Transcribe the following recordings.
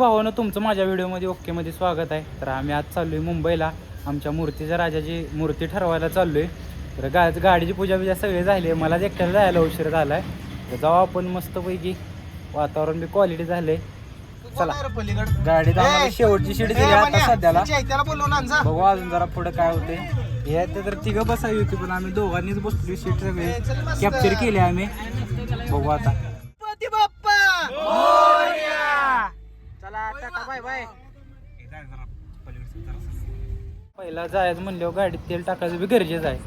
भावानं तुमचं माझ्या व्हिडिओमध्ये ओकेमध्ये स्वागत आहे. तर आम्ही आज चाललो आहे मुंबईला. आमच्या मूर्तीच्या राजाची मूर्ती ठरवायला चाललो आहे तर गा गाडीची पूजा बिजा सगळी झाली आहे. मला एकट्याला जायला उशीर झाला आहे तर जाऊ आपण मस्तपैकी. वातावरण बी क्वालिटी झाले चला. गाडीत आम्हाला शेवटची सीट दिली आता सध्याला. बघू अजून जरा पुढे काय होते हे तर तिघं बसावी होती पण आम्ही दोघांनीच बसली सीट सगळी कॅप्चर केली आम्ही. बघू आता बाप्पा चला टाटा बाय बाय. पहिला जायचं म्हणल्यावर गाडीत तेल टाकायचं बी गरजेचं आहे.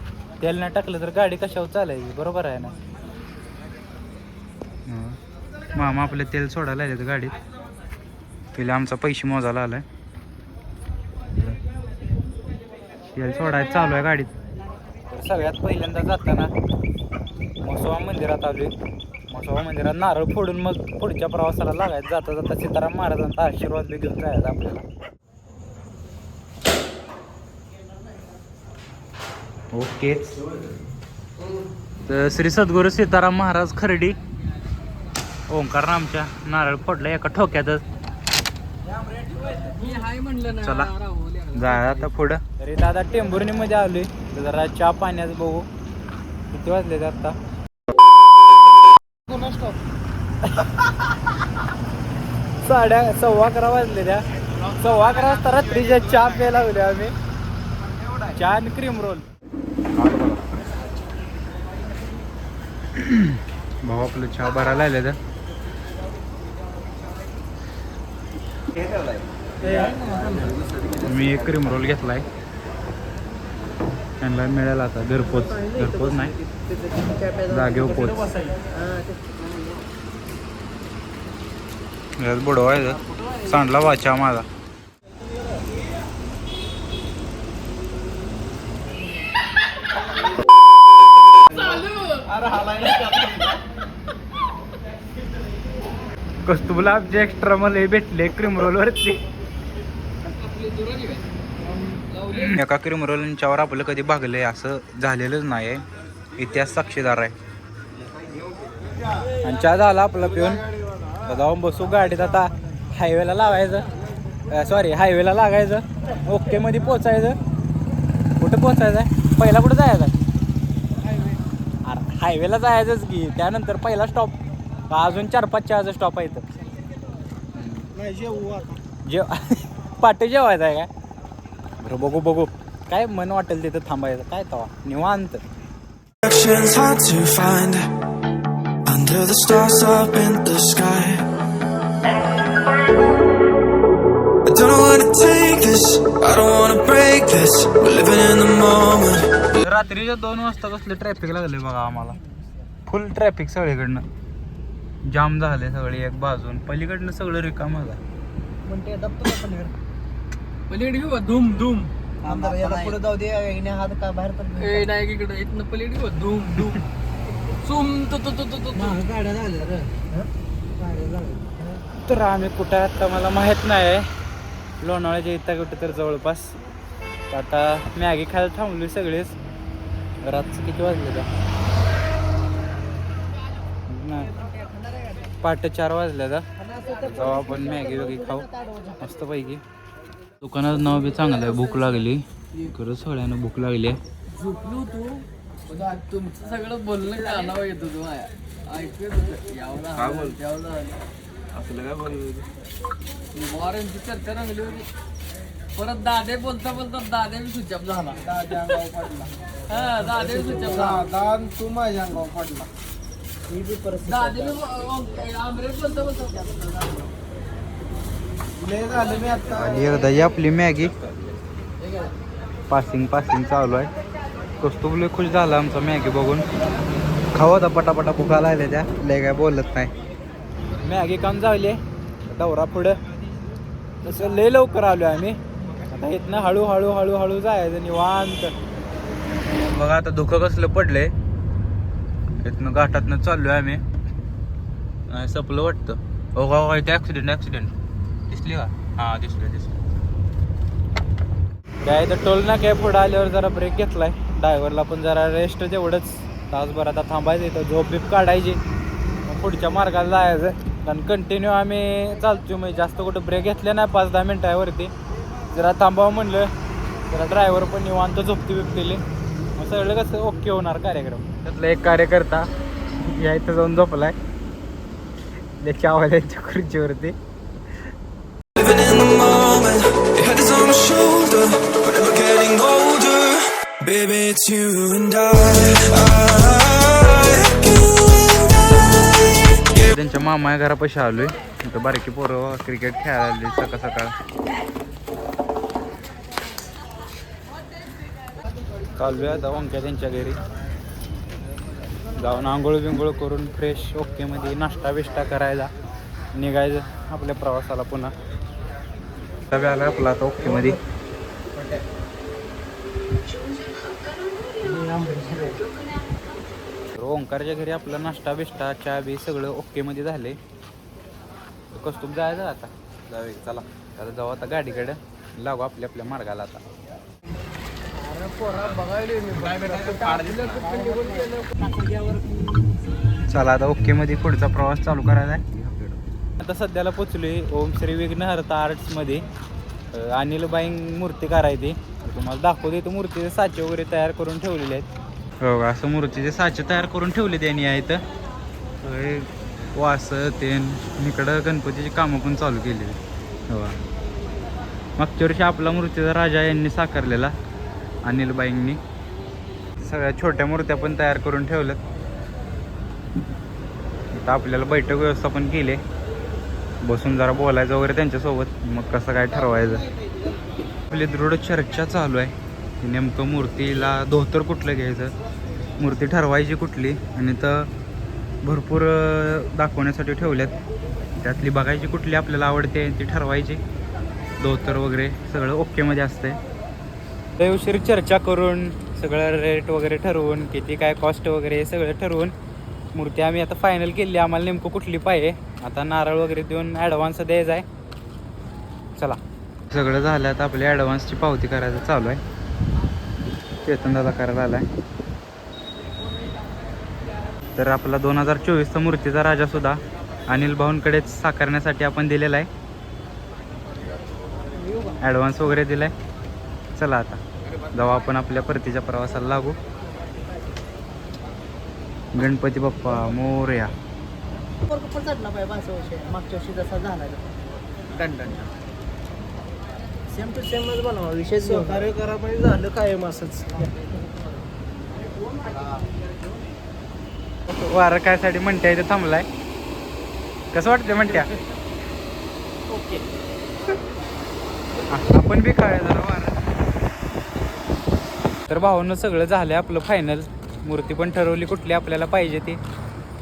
तेल नाही टाकलं तर गाडी कशावर चालायची? बरोबर आहे ना? मामा आपलं तेल सोडायला आले गाडीत. पहिले आमचा पैसे मोजायला आलाय. तेल सोडायचं चालू आहे गाडीत. तर सगळ्यात पहिल्यांदा जाताना मसोबा मंदिरात आलोय. मसोबा मंदिरात नारळ फोडून मग पुढच्या प्रवासाला लागायचं. जाता जाता सीताराम महाराजांचा आशीर्वाद बी घेऊन जायचा आपल्याला. ओके. तर श्री सद्गुरू सीताराम महाराज खर्डी. ओंकार आमच्या नारळ फोडला एका ठोक्यातच. चला. जाय आता पुढं. तरी दादा टेंभुर्णी मध्ये आलोय जरा चहा पाण्याचं बघू. किती वाजले ते आता साड्या सव्वा अकरा वाजले त्या. सव्वा अकरा वाजता रात्रीच्या चहा प्यायला लागले आम्ही. चहा आणि क्रीम रोल भाऊ आपलं चहा भरायला आले तर मी एक क्रीम रोल घेतलाय. त्यांना मिळाला आता घरपोच. घरपोच नाही. जागेवर पोच. यात बुडवायचं सांडला वाचा माझा. कस्तुबला आमचे एक्स्ट्रा मला भेटले क्रीम रोल वरती. एका क्रीम रोलच्यावर आपलं कधी भागलंय असं झालेलंच नाही आहे. इतिहास साक्षीदार आहे. आणि चहा झाला आपला पिऊन. जाऊन बसू गाडीत आता. हायवेला लावायचं सॉरी हायवेला लागायचं. ओके मध्ये पोचायचं. कुठं पोचायचं आहे? पहिला कुठं जायचं अरे हायवेला जायचंच की. त्यानंतर पहिला स्टॉप अजून चार पाच चहाचा स्टॉप आहे नाही जेवू आता. जेव पाटे जेवायचं आहे काय? बरं बघू बघू. काय मन वाटेल तिथं थांबायचं? काय तवा निवांत. Directions hard to the stars up in the sky. I don't know where to take this. I don't wanna break this. We're living in the moment. रात्रीच्या दोन वाजता कसले ट्रॅफिक लागले बघा आम्हाला. फुल ट्रॅफिक सगळीकडनं. जाम झाले सगळे एक बाजून. पलीकडनं सगळं रिकाम झालं. पलीकडे? पलीकडे घेऊ धूम धूम. आमदार पुढे जाऊ दे. हात का बाहेर तर नाही इकडे. इथनं पलीकडे घेऊ धूम धूम. सुम तो तो तो तो तो तो. गाड्या झाल्या रे. गाड्या झाल्या. तर आम्ही कुठं आहे आता मला माहीत नाही. आहे लोणावळ्याच्या इथं कुठं तर जवळपास. आता मॅगी खायला थांबलोय सगळेच. रातचं किती वाजले का नाही. पहाटे चार वाजले का जाऊ आपण मॅगी वगैरे खाऊ. मस्त पैकी दुकानाचं नाव बी चांगलं आहे भूक लागली. खरं सगळ्यांना भूक लागली आहे. आज तुमचं सगळं बोलणं कानावर येत होतं. असलं काय मोरांची चर्चा रंगली होती. परत दादे बोलता बोलता दादे बी स्विचअप झाला. दादा अंगावर पडला. हा दादे बी स्विचअप झाला. दादा तू माझ्या अंगावर पडला. बी दादे बी आमरे बोलता बोलता. लय झालं मी आता. आणि आपली मॅगी. पासिंग पासिंग चालू आहे. कस्तुबले खुश झाला आमचा मॅगी बघून. खाऊ आता पटापटा भुका लागल्या त्या. लय काय बोलत नाही. मॅगी काम झाली. दौरा पुढं. तसं लय लवकर आलो आम्ही. आता इथनं हळूहळू हळूहळू जायचं निवांत. बघा आता धुकं कसलं पडलंय. इथनं घाटातनं चाललोय आम्ही. नाही सपलं वाटतं. ओ का इथे ॲक्सिडेंट ॲक्सिडेंट दिसली का? हां दिसलं दिसलं. काय तर टोल ना काय पुढं आल्यावर जरा ब्रेक घेतलाय. ड्रायव्हरला पण जरा रेस्ट तेवढंच तासभर आता थांबायचं इथं. झोप बीप काढायची. मग पुढच्या मार्गाला जायचं. कारण कंटिन्यू आम्ही चालतो म्हणजे जास्त कुठं ब्रेक घेतले नाही पाच दहा मिनटावरती जरा थांबावं म्हणलं. जरा ड्रायव्हर पण निवांत झोपती बिपतेली. मग सगळं कसं ओके होणार कार्यक्रम. त्यातला एक कार्यकर्ता या इथं जाऊन झोपलाय. त्याच्या आवाजांच्या खुर्चीवरती. Baby, it's you and I. I you and I. त्यांच्या मामा घरापाशी आलोय इथं बारकी पोरं क्रिकेट खेळायला आली सकाळ सकाळ चाललोय आता वंक्या त्यांच्या घरी जाऊन आंघोळ बिंघोळ करून फ्रेश ओके मध्ये नाश्ता बिष्टा करायला निघायचं आपल्या प्रवासाला पुन्हा आला आपला आता ओके मध्ये तर ओंकारच्या घरी आपला नाश्ता बिष्टा चहा बी सगळं ओके मध्ये झाले. कस्तूप जायचं आता. जाऊ चला. आता जाऊ आता गाडीकडे. लागू आपल्या आपल्या मार्गाला आता. चला आता ओके मध्ये पुढचा प्रवास चालू करायचा आहे. आता सध्याला पोचलोय ओम श्री विघ्नहर्ता आर्ट्समध्ये अं, अनिल बाईंग मूर्ती करायची तुम्हाला दाखवते इथं मूर्तीचे साचे वगैरे तयार करून ठेवलेले आहेत. हो असं मूर्तीचे साचे तयार करून ठेवले त्यांनी आहे तर वास तेन इकडं गणपतीची कामं पण चालू केली हो मागच्या वर्षी आपला मूर्तीचा राजा यांनी साकारलेला अनिलबाईंनी. सगळ्या छोट्या मूर्त्या पण तयार करून ठेवल्यात. इथं आपल्याला बैठक व्यवस्थापन केले. बसून जरा बोलायचं वगैरे त्यांच्यासोबत. मग कसं काय ठरवायचं? आपली दृढ चर्चा चालू आहे. की नेमकं मूर्तीला धोतर कुठलं घ्यायचं? मूर्ती ठरवायची कुठली? आणि तर भरपूर दाखवण्यासाठी ठेवल्यात. त्यातली बघायची कुठली आपल्याला आवडते ती ठरवायची. धोतर वगैरे सगळं ओकेमध्ये असतंय. त्या उशीर चर्चा करून सगळं रेट वगैरे ठरवून किती काय कॉस्ट वगैरे सगळं ठरवून मूर्ती आम्ही आता फायनल केली. आम्हाला नेमकं कुठली पाहिजे? आता नारळ वगैरे देऊन ॲडव्हान्स द्यायचा आहे. चला. सगळं झालं आता आपल्या ॲडव्हान्सची पावती करायचं चालू आहे. चेतन दादा करायला आलाय. तर आपला दोन हजार चोवीसचा मूर्तीचा राजा सुद्धा अनिल भाऊंकडेच साकारण्यासाठी आपण दिलेला आहे. ॲडव्हान्स वगैरे दिलाय. चला आता जेव्हा आपण आपल्या परतीच्या प्रवासाला लागू. गणपती बाप्पा मोरया. मागच्या वर्षी जसा झाला. सेम टू सेमच बनवा विषय सहकार्य करा पाहिजे झालं कायम असंच. वारं कायसाठी म्हणत्या इथे थांबलाय. कसं वाटतं म्हणत्या? ओके आपण बी खाऊया जरा वारं. तर भावानं सगळं झालं आपलं फायनल मूर्ती पण ठरवली कुठली आपल्याला पाहिजे ती.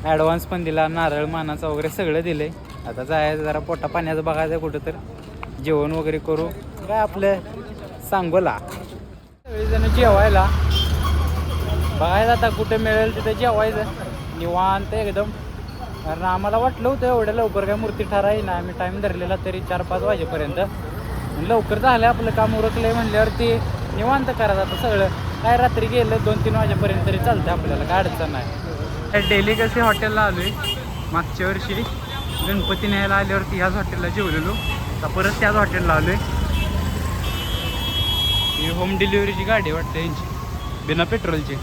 ॲडव्हान्स पण दिला नारळ मानाचा वगैरे सगळं दिलंय. आता जायचं जरा पोटा पाण्याचं बघायचं कुठं तर. जेवण वगैरे करू. काय आपलं? सांगोला. सगळेजण जेवायला. बघायला आता कुठे मिळेल तिथे जेवायचं. निवांत एकदम. कारण आम्हाला वाटलं होतं एवढ्या लवकर काय मूर्ती ठराय ना. आम्ही टाईम धरलेला तरी चार पाच वाजेपर्यंत लवकर झालं आपलं काम उरकलंय म्हणल्यावरती निवांत करायचं आता सगळं. काय रात्री गेलं दोन तीन वाजेपर्यंत तरी चालतं आपल्याला. काय अडचण नाही. डेली कसे हॉटेलला आलोय. मागच्या वर्षी गणपती न्यायला आल्यावरती ह्याच हॉटेलला जेवलेलो. परत त्याच हॉटेलला आलोय. आहे होम डिलिव्हरीची गाडी वाटते यांची. बिना पेट्रोलची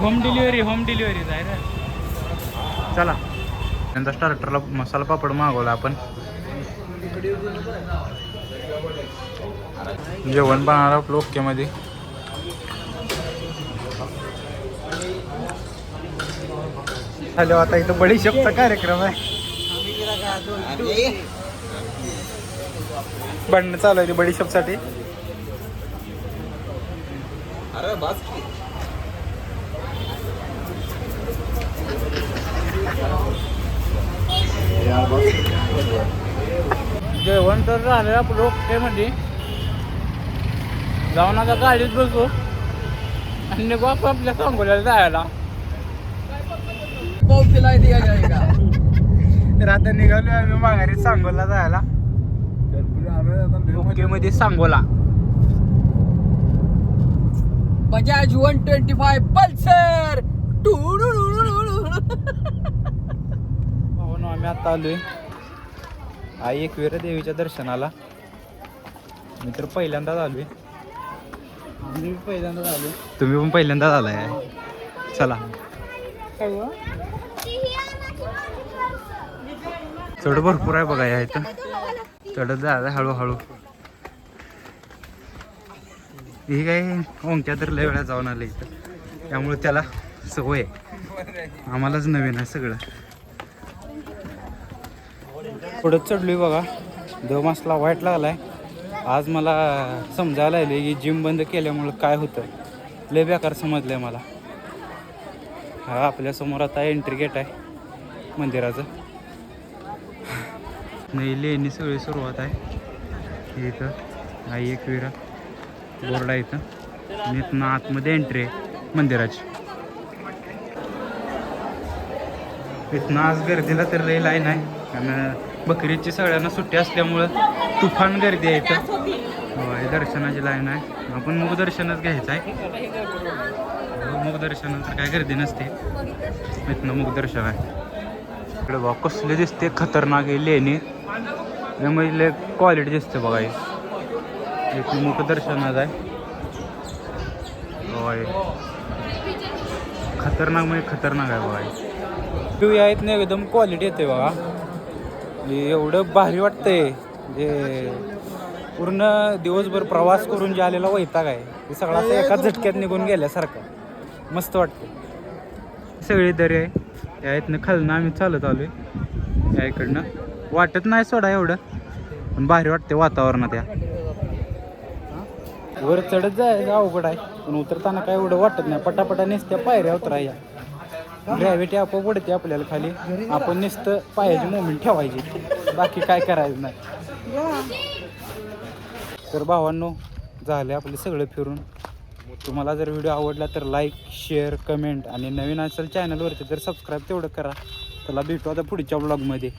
होम डिलिव्हरी होम डिलिव्हरी आहे रे. चला. त्यांचा स्टार्टरला मसाला पापड मागवला आपण. जेवण बनवलं आपलं ओकेमध्ये हॅलो आता इथं बडीशेपचा कार्यक्रम आहे. बनणं चालू आहे बडीशेपसाठी जेवण तर झालं आपलं ओके मध्ये जाऊन आता गाडीत बसू. आणि निघू आपण आपल्या सांगोल्याला जायला. पाव खिलाय दिया जाएगा तर आता निघालो आम्ही माघारी सांगोला जायला. ओके मध्ये Sangola. Bajaj one twenty five Pulsar. आम्ही आता आलोय. आई एकवीर देवीच्या दर्शनाला. मी तर पहिल्यांदाच आलोय. मी पहिल्यांदा झालो तुम्ही पण पहिल्यांदाच आलाय. चला. चढ भरपूर आहे बघा या इथं. चढत जायचं हळूहळू. ही काय ओंक्या तर लय वेळा जाऊन आलं इथं. त्यामुळे त्याला सवय आम्हालाच नवीन आहे सगळं. पुढं चढलोय बघा. दम वाईट लागलाय. आज मला समजायला आले की जिम बंद केल्यामुळं काय होतं. लय बेकार समजलंय मला. हा आपल्यासमोर आता एंट्री गेट आहे. मंदिराचं. नाही लेणी सगळी सुरुवात आहे. इथं आई एकविरा बोर्ड आहे इथं. आणि इथनं आतमध्ये एंट्री आहे मंदिराची. इथनं आज गर्दीला तर लई लाईन आहे. आणि बकरीची सगळ्यांना सुट्टी असल्यामुळं तुफान गर्दी आहे इथं. होय दर्शनाची लाईन आहे. आपण मग दर्शनच घ्यायचं आहे. हो, मुख दर्शनानंतर काय गर्दी नसते. इथनं मुख दर्शन आहे. इकडे बा कसले दिसते खतरनाक आहे लेणी. त्यामुळे लय क्वालिटी दिसते बघा हे. एक मुख दर्शनात आहे. होय. खतरनाक म्हणजे खतरनाक आहे बघा हे. आहेत ना एकदम क्वालिटी येते बघा. म्हणजे एवढं भारी वाटतंय. जे पूर्ण दिवसभर प्रवास करून जे आलेला वैताग आहे ते सगळा असं एकाच झटक्यात निघून गेल्यासारखं. मस्त वाटतं सगळी दरी आहे. या इथनं खालनं आम्ही चालत आलो आहे या इकडनं. वाटत नाही सोडा एवढं. पण भारी वाटते वातावरणात या. वर चढत जायचं अवघड आहे. पण उतरताना काय एवढं वाटत नाही. पटापटा नुसत्या पायऱ्या उतरायच्या ग्रॅव्हिटी आपोआप पडते आपल्याला खाली. आपण नुसतं पायाची मुवमेंट ठेवायची. बाकी काय करायचं नाही. तर भावांनो झाले आपले सगळं फिरून. तुम्हाला जर व्हिडिओ आवडला तर लाईक शेअर कमेंट आणि नवीन असेल चॅनलवरती तर सबस्क्राईब तेवढं करा. त्याला भेटू आता पुढच्या ब्लॉगमध्ये